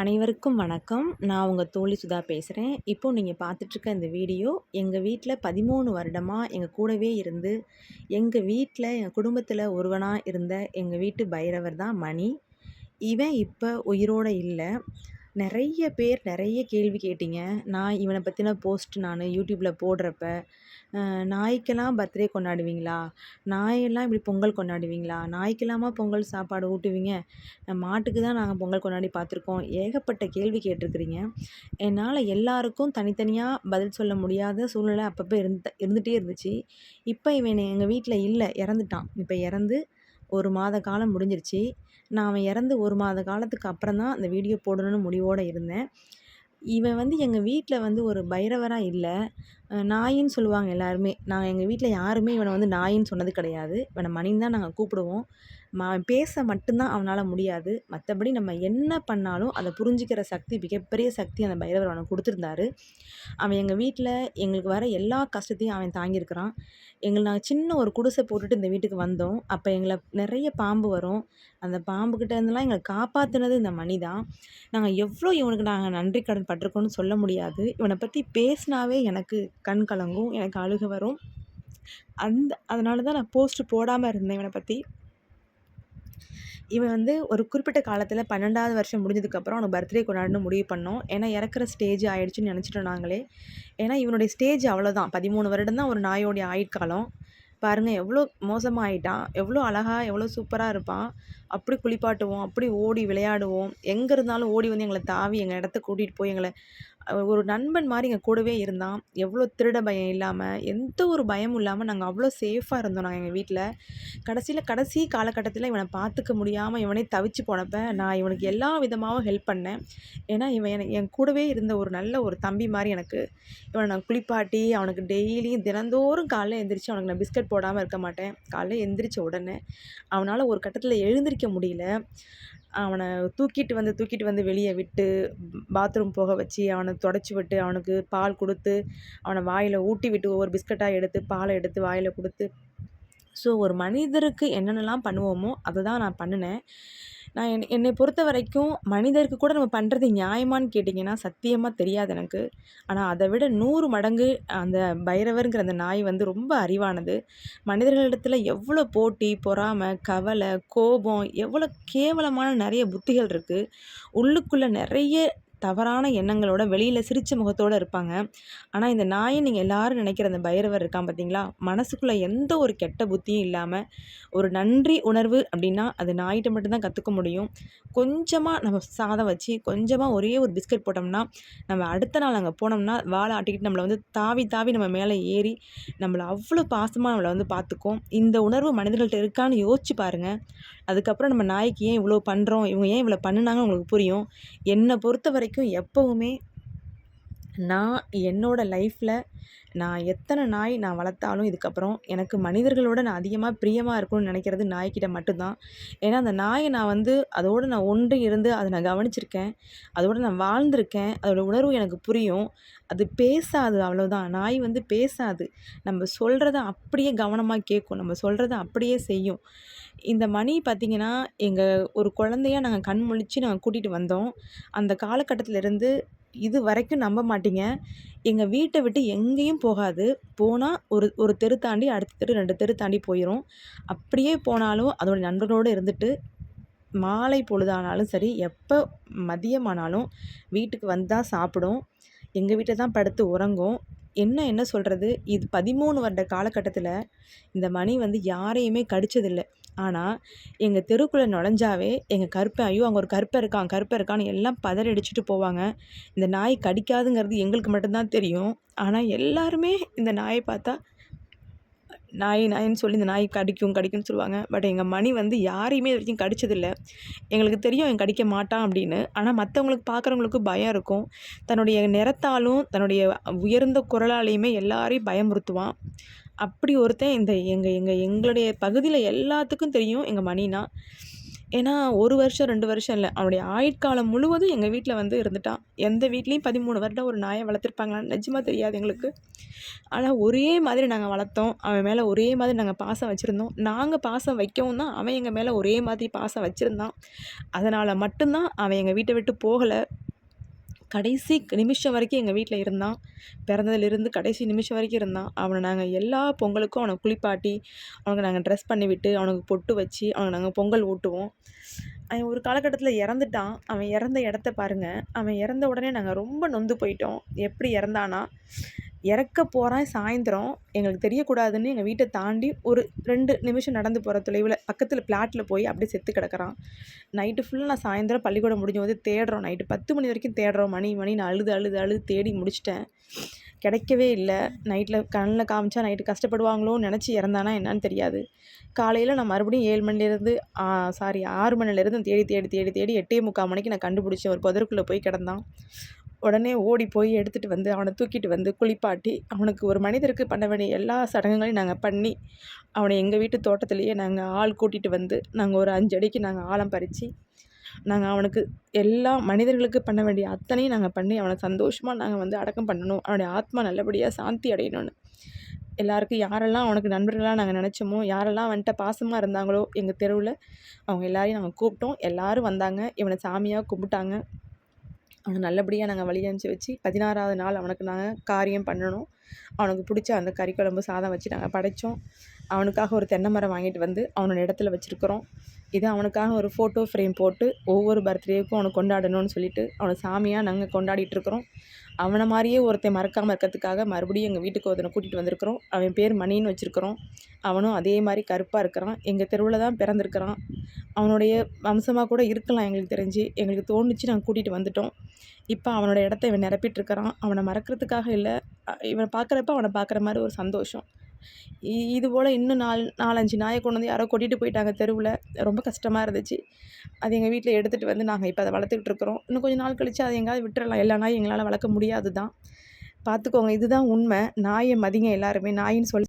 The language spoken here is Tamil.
அனைவருக்கும் வணக்கம். நான் உங்கள் தோழி சுதா பேசுகிறேன் இப்போது நீங்கள் பார்த்துட்ருக்க இந்த வீடியோ எங்கள் வீட்டில் பதிமூணு வருடமாக எங்கள் கூடவே இருந்து எங்கள் வீட்டில் எங்கள் குடும்பத்தில் ஒருவனாக இருந்த எங்கள் வீட்டு பைரவர் தான் மணி. இவன் இப்போ உயிரோடு இல்லை. நிறைய பேர் நிறைய கேள்வி கேட்டீங்க. நான் இவனை பற்றின போஸ்ட் நான் யூடியூப்பில் போடுறப்ப நாய்க்கெல்லாம் பர்த்டே கொண்டாடுவீங்களா? நாயெல்லாம் இப்படி பொங்கல் கொண்டாடுவீங்களா? நாய்க்கெல்லாமா பொங்கல் சாப்பாடு ஊட்டுவீங்க? மாட்டுக்கு தான் நாங்கள் பொங்கல் கொண்டாடி பார்த்துருக்கோம். ஏகப்பட்ட கேள்வி கேட்டிருக்கிறீங்க. என்னால் எல்லாருக்கும் தனித்தனியாக பதில் சொல்ல முடியாத சூழ்நிலை அப்பப்போ இருந்த இருந்துகிட்டே இருந்துச்சு. இப்போ இவன் எங்கள் வீட்டில் இல்லை இறந்துட்டான். இப்போ இறந்து ஒரு மாத காலம் முடிஞ்சிருச்சு. நான் அவன் இறந்து ஒரு மாத காலத்துக்கு அப்புறம் தான் அந்த வீடியோ போடணும்னு முடிவோடு இருந்தேன். இவன் வந்து எங்கள் வீட்டில் வந்து ஒரு பைரவராக இல்லை. நாயின்னு சொல்லுவாங்க எல்லாருமே. நாங்கள் எங்கள் வீட்டில் யாருமே இவனை வந்து நாயின்னு சொன்னது கிடையாது. இவனை மணின்னு தான் நாங்கள் கூப்பிடுவோம். பேச மட்டும்தான் அவனால் முடியாது. மற்றபடி நம்ம என்ன பண்ணாலும் அதை புரிஞ்சிக்கிற சக்தி மிகப்பெரிய சக்தி அந்த பைரவர் அவனுக்கு கொடுத்துருந்தாரு. அவன் எங்கள் வீட்டில் எங்களுக்கு வர எல்லா கஷ்டத்தையும் அவன் தாங்கியிருக்கிறான். எங்களை நாங்கள் சின்ன ஒரு குடிசை போட்டுட்டு இந்த வீட்டுக்கு வந்தோம். அப்போ எங்களை நிறைய பாம்பு வரும். அந்த பாம்புக்கிட்ட இருந்தெல்லாம் எங்களை காப்பாற்றினது இந்த மணி தான் நாங்கள் எவ்வளோ இவனுக்கு நாங்கள் நன்றி கடன் பட்டிருக்கோம்னு சொல்ல முடியாது. இவனை பற்றி பேசினாவே எனக்கு கண் கலங்கும் எனக்கு அழுக வரும். அந்த அதனால தான் நான் போஸ்ட்டு போடாமல் இருந்தேன் இவனை பற்றி இவன் வந்து ஒரு குறிப்பிட்ட காலத்தில் பன்னெண்டாவது வருஷம் முடிஞ்சதுக்கப்புறம் அவனுக்கு பர்த்டே கொண்டாடணும் முடிவு பண்ணோம். ஏன்னா இறக்குற ஸ்டேஜ் ஆயிடுச்சுன்னு நினச்சிட்டோம் நாங்களே. ஏன்னா இவனுடைய ஸ்டேஜ் அவ்வளோதான் பதிமூணு வருடம் தான் ஒரு நாயோடைய ஆயுட்காலம். பாருங்கள் எவ்வளோ மோசமாக ஆயிட்டான் எவ்வளோ அழகாக எவ்வளோ சூப்பராக இருப்பான். அப்படி குளிப்பாட்டுவோம் அப்படி ஓடி விளையாடுவோம். எங்கே இருந்தாலும் ஓடி வந்து எங்களை தாவி எங்கள் இடத்த கூட்டிகிட்டு போய் எங்களை ஒரு நண்பன் மாதிரி எங்கள் கூடவே இருந்தான். எவ்வளோ திருட பயம் இல்லாமல் எந்த ஒரு பயமும் இல்லாமல் நாங்கள் அவ்வளோ சேஃபாக இருந்தோம் நாங்கள் எங்கள் வீட்டில் கடைசியில் கடைசி காலகட்டத்தில் இவனை பார்த்துக்க முடியாமல் இவனே தவிச்சு போனப்போ நான் இவனுக்கு எல்லா விதமாகவும் ஹெல்ப் பண்ணேன். ஏன்னா இவன் எனக்கு என் கூடவே இருந்த ஒரு நல்ல ஒரு தம்பி மாதிரி எனக்கு இவனை நான் குளிப்பாட்டி அவனுக்கு டெய்லியும் தினந்தோறும் காலைல எந்திரிச்சு அவனுக்கு நான் பிஸ்கட் போடாமல் இருக்க மாட்டேன். காலைல எந்திரிச்ச உடனே அவனால் ஒரு கட்டத்தில் எழுந்திரிக்க முடியல. அவனை தூக்கிட்டு வந்து தூக்கிட்டு வந்து வெளியே விட்டு பாத்ரூம் போக வச்சு அவனை தொடச்சி விட்டு அவனுக்கு பால் கொடுத்து அவனை வாயில் ஊட்டி விட்டு ஒவ்வொரு பிஸ்கட்டாக எடுத்து பாலை எடுத்து வாயில் கொடுத்து. ஸோ ஒரு மனிதருக்கு என்னென்னலாம் பண்ணுவோமோ அதை தான் நான் பண்ணினேன். நான் என் என்னை பொறுத்த வரைக்கும் மனிதருக்கு கூட நம்ம பண்ணுறது நியாயமான்னு கேட்டிங்கன்னா சத்தியமாக தெரியாது எனக்கு. ஆனால் அதை விட நூறு மடங்கு அந்த பைரவருங்கிற அந்த நாய் வந்து ரொம்ப அறிவானது. மனிதர்களிடத்தில் எவ்வளோ போட்டி பொறாமை கவலை கோபம் எவ்வளோ கேவலமான நிறைய புத்திகள் இருக்குது உள்ளுக்குள்ளே நிறைய தவறான எண்ணங்களோட வெளியில் சிரிச்ச முகத்தோடு இருப்பாங்க. ஆனால் இந்த நாயை நீங்கள் எல்லோரும் நினைக்கிற அந்த பைரவர் இருக்கான் பார்த்தீங்களா மனசுக்குள்ளே எந்த ஒரு கெட்ட புத்தியும் இல்லாமல் ஒரு நன்றி உணர்வு அப்படின்னா அது நாயிட்ட மட்டும்தான் கற்றுக்க முடியும். கொஞ்சமாக நம்ம சாதம் வச்சு கொஞ்சமாக ஒரே ஒரு பிஸ்கட் போட்டோம்னா நம்ம அடுத்த நாள் அங்கே போனோம்னா வாழை ஆட்டிக்கிட்டு நம்மளை வந்து தாவி தாவி நம்ம மேலே ஏறி நம்மளை அவ்வளோ பாசமாக நம்மளை வந்து பார்த்துக்கும் இந்த உணர்வு மனிதர்கள்ட்ட இருக்கான்னு யோசிச்சு பாருங்கள் அதுக்கப்புறம் நம்ம நாய்க்கு ஏன் இவ்வளோ பண்ணுறோம் இவங்க ஏன் இவ்வளோ பண்ணுனாங்கன்னு உங்களுக்கு புரியும். என்னை பொறுத்த வரைக்கும் எப்போவுமே நான் என்னோடய லைஃப்பில் நான் எத்தனை நாய் நான் வளர்த்தாலும் இதுக்கப்புறம் எனக்கு மனிதர்களோட நான் அதிகமாக பிரியமாக இருக்கணும்னு நினைக்கிறது நாய்க்கிட்ட மட்டும்தான். ஏன்னா அந்த நாயை நான் வந்து அதோடு நான் ஒன்று இருந்து அதை நான் கவனிச்சிருக்கேன். அதோடு நான் வாழ்ந்திருக்கேன். அதோடய உணர்வு எனக்கு புரியும். அது பேசாது அவ்வளோதான் நாய் வந்து பேசாது. நம்ம சொல்கிறத அப்படியே கவனமாக கேட்கும். நம்ம சொல்கிறத அப்படியே செய்யும். இந்த மணி பார்த்திங்கன்னா எங்கள் ஒரு குழந்தையாக நாங்கள் கண் முழிச்சு நாங்கள் கூட்டிகிட்டு வந்தோம். அந்த காலகட்டத்திலேருந்து இது வரைக்கும் நம்ப மாட்டீங்க. எங்கள் வீட்டை விட்டு எங்கேயும் போகாது. போனால் ஒரு ஒரு தெரு தாண்டி அடுத்த தெரு ரெண்டு தெரு தாண்டி போயிடும் அப்படியே போனாலும் அதோட நண்பர்களோடு இருந்துட்டு மாலை பொழுதானாலும் சரி எப்போ மதியமானாலும் வீட்டுக்கு வந்தால் சாப்பிடும். எங்கள் வீட்டில் தான் படுத்து உறங்கும். என்ன என்ன சொல்கிறது இது பதிமூணு வருட காலகட்டத்தில் இந்த மணி வந்து யாரையுமே கடிச்சதில்லை. ஆனால் எங்கள் தெருக்குள்ளே நுழைஞ்சாவே எங்கள் கருப்பை ஐயோ அங்கே ஒரு கருப்பை இருக்கான் கருப்பை இருக்கான்னு எல்லாம் பதறடிச்சிட்டு போவாங்க. இந்த நாய் கடிக்காதுங்கிறது எங்களுக்கு மட்டும்தான் தெரியும். ஆனால் எல்லாருமே இந்த நாயை பார்த்தா நாய் நாயின்னு சொல்லி இந்த நாய் கடிக்கும் கடிக்கும்னு சொல்லுவாங்க. பட் எங்கள் மணி வந்து யாரையுமே இது வரைக்கும் கடிச்சதில்லை. எங்களுக்கு தெரியும் என் கடிக்க மாட்டான் அப்படின்னு. ஆனால் மற்றவங்களுக்கு பார்க்குறவங்களுக்கு பயம் இருக்கும். தன்னுடைய நிறத்தாலும் தன்னுடைய உயர்ந்த குரலாலையுமே எல்லாரையும் பயமுறுத்துவான். அப்படி ஒருத்தன் இந்த எங்கள் எங்கள் எங்களுடைய பகுதியில் எல்லாத்துக்கும் தெரியும் எங்கள் மணினா. ஏன்னா ஒரு வருஷம் ரெண்டு வருஷம் இல்லை. அவனுடைய ஆயுட்காலம் முழுவதும் எங்கள் வீட்டில் வந்து இருந்துட்டான் எந்த வீட்லேயும் பதிமூணு வருடம் ஒரு நாயை வளர்த்துருப்பாங்களான்னு நிஜமாக தெரியாது எங்களுக்கு. ஆனால் ஒரே மாதிரி நாங்கள் வளர்த்தோம். அவன் மேலே ஒரே மாதிரி நாங்கள் பாசம் வச்சுருந்தோம். நாங்கள் பாசம் வைக்கவும் தான் அவன் எங்கள் மேலே ஒரே மாதிரி பாசம் வச்சுருந்தான். அதனால் மட்டும்தான் அவன் எங்கள் வீட்டை விட்டு போகலை. கடைசி நிமிஷம் வரைக்கும் எங்கள் வீட்டில் இருந்தான். பிறந்ததுலேருந்து கடைசி நிமிஷம் வரைக்கும் இருந்தான். அவனை நாங்கள் எல்லா பொங்கலுக்கும் அவனை குளிப்பாட்டி அவனுக்கு நாங்கள் ட்ரெஸ் பண்ணி விட்டு அவனுக்கு பொட்டு வச்சு அவனுக்கு நாங்கள் பொங்கல் ஊட்டுவோம். அவன் ஒரு காலகட்டத்தில் இறந்துட்டான். அவன் இறந்த இடத்த பாருங்கள் அவன் இறந்த உடனே நாங்கள் ரொம்ப நொந்து போயிட்டோம். எப்படி இறந்தானா? இறக்க போகிறான் சாயந்தரம். எங்களுக்கு தெரியக்கூடாதுன்னு எங்கள் வீட்டை தாண்டி ஒரு ரெண்டு நிமிஷம் நடந்து போகிற தொலைவில் பக்கத்தில் பிளாட்டில் போய் அப்படியே செத்து கிடக்கிறான். நைட்டு ஃபுல்லாக நான் சாயந்தரம் பள்ளிக்கூடம் முடிஞ்ச வந்து தேடுறோம். நைட்டு பத்து மணி வரைக்கும் தேடுறோம். மணி மணி நான் அழுது அழுது அழுது தேடி முடிச்சிட்டேன். கிடைக்கவே இல்லை. நைட்டில் கண்ணில் காமிச்சா நைட்டு கஷ்டப்படுவாங்களோன்னு நினச்சி இறந்தானா என்னன்னு தெரியாது. காலையில் நான் மறுபடியும் ஏழு மணிலேருந்து சாரி ஆறு மணிலேருந்து தேடி தேடி தேடி தேடி எட்டே முக்கால் மணிக்கு நான் கண்டுபிடிச்சேன். ஒரு புதருக்குள்ளே போய் கிடந்தான். உடனே ஓடி போய் எடுத்துகிட்டு வந்து அவனை தூக்கிட்டு வந்து குளிப்பாட்டி அவனுக்கு ஒரு மனிதருக்கு பண்ண வேண்டிய எல்லா சடங்குகளையும் நாங்கள் பண்ணி அவனை எங்கள் வீட்டு தோட்டத்துலேயே நாங்கள் ஆள் கூட்டிகிட்டு வந்து நாங்கள் ஒரு அஞ்சு அடிக்கு நாங்கள் ஆழம் பறித்து நாங்கள் அவனுக்கு எல்லா மனிதர்களுக்கு பண்ண வேண்டிய அத்தனையும் நாங்கள் பண்ணி அவனை சந்தோஷமாக நாங்கள் வந்து அடக்கம் பண்ணணும் அவனுடைய ஆத்மா நல்லபடியாக சாந்தி அடையணும்னு. எல்லாருக்கும் யாரெல்லாம் அவனுக்கு நண்பர்களாக நாங்கள் நினச்சோமோ யாரெல்லாம் அவன்கிட்ட பாசமாக இருந்தாங்களோ எங்கள் தெருவில் அவங்க எல்லாரையும் நாங்கள் கூப்பிட்டோம். எல்லோரும் வந்தாங்க. இவனை சாமியாக கும்பிட்டாங்க. அவனை நல்லபடியாக நாங்கள் வழி அனுப்பிச்சி வச்சு பதினாறாவது நாள் அவனுக்கு நாங்கள் காரியம் பண்ணணும். அவனுக்கு பிடிச்ச அந்த கறி குழம்பு சாதம் வச்சு நாங்கள் படைத்தோம் அவனுக்காக ஒரு தென்னை மரம் வாங்கிட்டு வந்து அவனோட இடத்துல வச்சுருக்குறோம். இது அவனுக்காக ஒரு ஃபோட்டோ ஃப்ரேம் போட்டு ஒவ்வொரு பர்த்டேக்கும் அவனை கொண்டாடணும்னு சொல்லிட்டு அவனை சாமியாக நாங்கள் கொண்டாடிட்டுருக்குறோம் அவனை மாதிரியே ஒருத்தன் மறக்காமல் இருக்கிறதுக்காக மறுபடியும் எங்கள் வீட்டுக்கு ஒருத்தனை கூட்டிகிட்டு வந்திருக்கிறோம். அவன் பேர் மணின்னு வச்சுருக்குறோம். அவனும் அதே மாதிரி கருப்பாக இருக்கிறான். எங்கள் தெருவில் தான் பிறந்திருக்கிறான். அவனுடைய வம்சமாக கூட இருக்கலாம் எங்களுக்கு தெரிஞ்சு. எங்களுக்கு தோணுச்சு நாங்கள் கூட்டிகிட்டு வந்துட்டோம். இப்போ அவனோட இடத்த இவன் நிரப்பிட்டுருக்கிறான். அவனை மறக்கிறதுக்காக இல்லை. இவனை பார்க்குறப்ப அவனை பார்க்குற மாதிரி ஒரு சந்தோஷம். இது போல் இன்னும் நாலு நாலஞ்சு நாயை கொண்டு வந்து யாரோ கொட்டிகிட்டு போயிட்டாங்க தெருவில். ரொம்ப கஷ்டமாக இருந்துச்சு. அது எங்கள் வீட்டில் எடுத்துகிட்டு வந்து நாங்கள் இப்போ அதை வளர்த்துக்கிட்டு இருக்கிறோம். இன்னும் கொஞ்சம் நாள் கழித்து அதை எங்கேயாவது விட்டுறலாம். எல்லா நாயும் எங்களால் வளர்க்க முடியாது தான் பார்த்துக்கோங்க இதுதான் உண்மை. நாயை மதிங்க எல்லாருமே. நாயின்னு சொல்லி